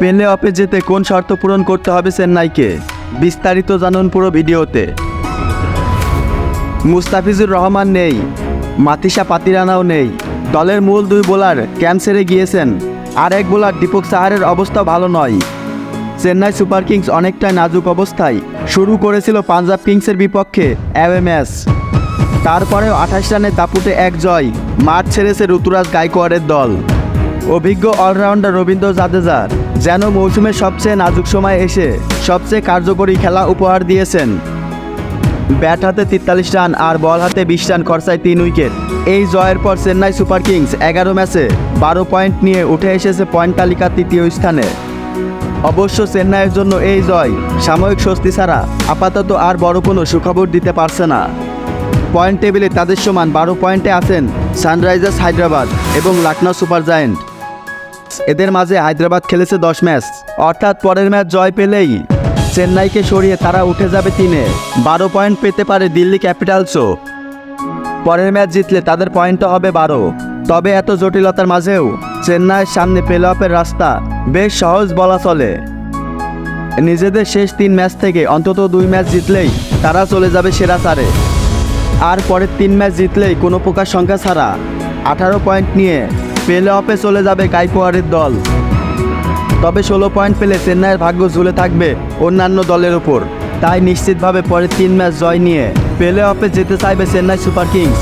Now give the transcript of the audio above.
Play অফে যেতে কোন শর্ত পূরণ করতে হবে চেন্নাইকে? বিস্তারিত জানুন পুরো ভিডিওতে। মুস্তাফিজুর রহমান নেই মাতিসা পাতিরানাও নেই। দলের মূল দুই বোলার ক্যান্সারে গিয়েছেন, আর এক বোলার দীপক সাহারের অবস্থা ভালো নয়। চেন্নাই সুপার কিংস অনেকটাই নাজুক অবস্থায়, শুরু করেছিল পাঞ্জাব কিংসের বিপক্ষে অ্যাওয়ে ম্যাচ তারপরেও আঠাশ রানের দাপুটে এক জয়, মাঠ ছেড়েছে ঋতুরাজ গাইকোয়াড়ের দল। অভিজ্ঞ অলরাউন্ডার রবীন্দ্র জাদেজার, যেন মৌসুমের সবচেয়ে নাজুক সময় এসে সবচেয়ে কার্যকরী খেলা উপহার দিয়েছেন। ব্যাট হাতে তেতাল্লিশ রান আর বল হাতে বিশ রান খরচায় তিন উইকেট। এই জয়ের পর চেন্নাই সুপার কিংস এগারো ম্যাচে বারো পয়েন্ট নিয়ে উঠে এসেছে পয়েন্ট তালিকার তৃতীয় স্থানে। অবশ্য চেন্নাইয়ের জন্য এই জয় সাময়িক স্বস্তি ছাড়া আপাতত আর বড় কোনো সুখবর দিতে পারছে না। পয়েন্ট টেবিলে তাদের সমান বারো পয়েন্টে আছেন সানরাইজার্স হায়দ্রাবাদ এবং লখনৌ সুপার জায়েন্ট। এদের মাঝে হায়দ্রাবাদ খেলেছে দশ ম্যাচ। অর্থাৎ পরের ম্যাচ জয় পেলেই চেন্নাইকে সরিয়ে তারা উঠে যাবে তিনে। বারো পয়েন্ট পেতে পারে দিল্লি ক্যাপিটালসও। পরের ম্যাচ জিতলে তাদের পয়েন্টটা হবে বারো। তবে এত জটিলতার মাঝেও চেন্নাইয়ের সামনে প্লে অফের রাস্তা বেশ সহজ বলা চলে। নিজেদের শেষ তিন ম্যাচ থেকে অন্তত দুই ম্যাচ জিতলেই তারা চলে যাবে সেরা চারে। আর পরের তিন ম্যাচ জিতলেই কোনো প্রকার সংখ্যা ছাড়া আঠারো পয়েন্ট নিয়ে প্লে অফে চলে যাবে গাইকোয়াড়ের দল। তবে ষোলো পয়েন্ট পেলে চেন্নাইয়ের ভাগ্য ঝুলে থাকবে অন্যান্য দলের উপর। তাই নিশ্চিতভাবে পরের তিন ম্যাচ জয় নিয়ে পেলে অফে যেতে চাইবে চেন্নাই সুপার কিংস।